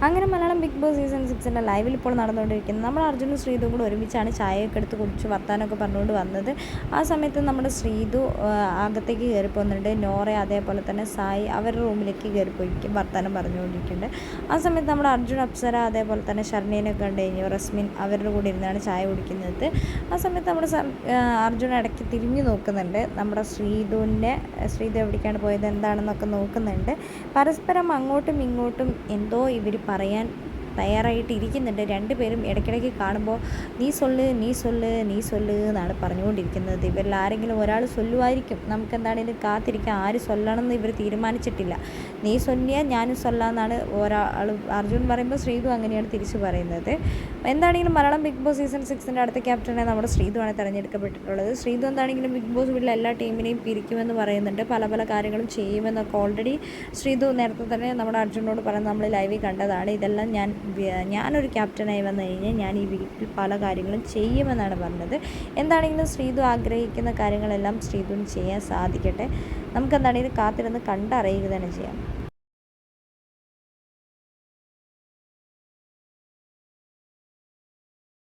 അങ്ങനെ Malayalam big boss season സിക്സിന്റെ ലൈവിൽ ഇപ്പോൾ നടന്നുകൊണ്ടിരിക്കുന്നത്. നമ്മൾ അർജുനും ശ്രീതും കൂടെ ഒരുമിച്ചാണ് ചായയൊക്കെ എടുത്ത് കുടിച്ച് വർത്താനമൊക്കെ പറഞ്ഞുകൊണ്ട് വന്നത്. ആ സമയത്ത് നമ്മുടെ ശ്രീതു അകത്തേക്ക് കയറിപ്പോകുന്നുണ്ട് നോറ അതേപോലെ തന്നെ സായി അവരുടെ റൂമിലേക്ക് കയറിപ്പോയിരിക്കും വർത്താനം പറഞ്ഞുകൊണ്ടിരിക്കുന്നുണ്ട്. ആ സമയത്ത് നമ്മുടെ അർജുൻ അപ്സര അതേപോലെ തന്നെ ഷർണീനൊക്കെ കണ്ടു കഴിഞ്ഞു റസ്മിൻ അവരുടെ കൂടെ ഇരുന്നാണ് ചായ കുടിക്കുന്നത്. ആ സമയത്ത് നമ്മുടെ അർജുൻ ഇടയ്ക്ക് തിരിഞ്ഞു നോക്കുന്നുണ്ട്. നമ്മുടെ ശ്രീതുവിന്റെ ശ്രീതു എവിടേക്കാണ് പോയത് എന്താണെന്നൊക്കെ നോക്കുന്നുണ്ട്. പരസ്പരം അങ്ങോട്ടും ഇങ്ങോട്ടും എന്തോ ഇവർ പറയാൻ തയ്യാറായിട്ട് ഇരിക്കുന്നുണ്ട് രണ്ടുപേരും ഇടയ്ക്കിടയ്ക്ക് കാണുമ്പോൾ നീ സൊല്ല് നീ സൊല്ല് നീ സൊല്ല് എന്നാണ് പറഞ്ഞുകൊണ്ടിരിക്കുന്നത്. ഇവരിൽ ആരെങ്കിലും ഒരാൾ സൊല്ലുമായിരിക്കും. നമുക്ക് ഇത് കാത്തിരിക്കാൻ? ആര് സൊല്ലണം എന്ന് ഇവർ തീരുമാനിച്ചിട്ടില്ല. നീ സൊല്ലിയാൽ ഞാനും സൊല്ലാന്നാണ് ഒരാൾ അർജുൻ പറയുമ്പോൾ ശ്രീതു അങ്ങനെയാണ് തിരിച്ചു പറയുന്നത്. എന്താണെങ്കിലും മലയാളം ബിഗ് ബോസ് സീസൺ സിക്സിന്റെ അടുത്ത ക്യാപ്റ്റനെ നമ്മുടെ ശ്രീതുവാണ് തിരഞ്ഞെടുക്കപ്പെട്ടിട്ടുള്ളത്. ശ്രീതു എന്താണെങ്കിലും ബിഗ് ബോസ് വീട്ടിലെ എല്ലാ ടീമിനെയും പിരിക്കുമെന്ന് പറയുന്നുണ്ട്. പല പല കാര്യങ്ങളും ചെയ്യുമെന്നൊക്കെ ഓൾറെഡി ശ്രീതു നേരത്തെ തന്നെ നമ്മുടെ അർജുനോട് പറയുന്നത് നമ്മൾ ലൈവിൽ കണ്ടതാണ്. ഇതെല്ലാം ഞാൻ ഞാനൊരു ക്യാപ്റ്റനായി വന്നു കഴിഞ്ഞാൽ ഞാൻ ഈ വീട്ടിൽ പല കാര്യങ്ങളും ചെയ്യുമെന്നാണ് പറഞ്ഞത്. എന്താണെങ്കിലും ശ്രീതു ആഗ്രഹിക്കുന്ന കാര്യങ്ങളെല്ലാം ശ്രീതുവിന് ചെയ്യാൻ സാധിക്കട്ടെ. നമുക്ക് എന്താണെങ്കിലും കാത്തിരുന്ന് കണ്ടറിയുക തന്നെ ചെയ്യാം.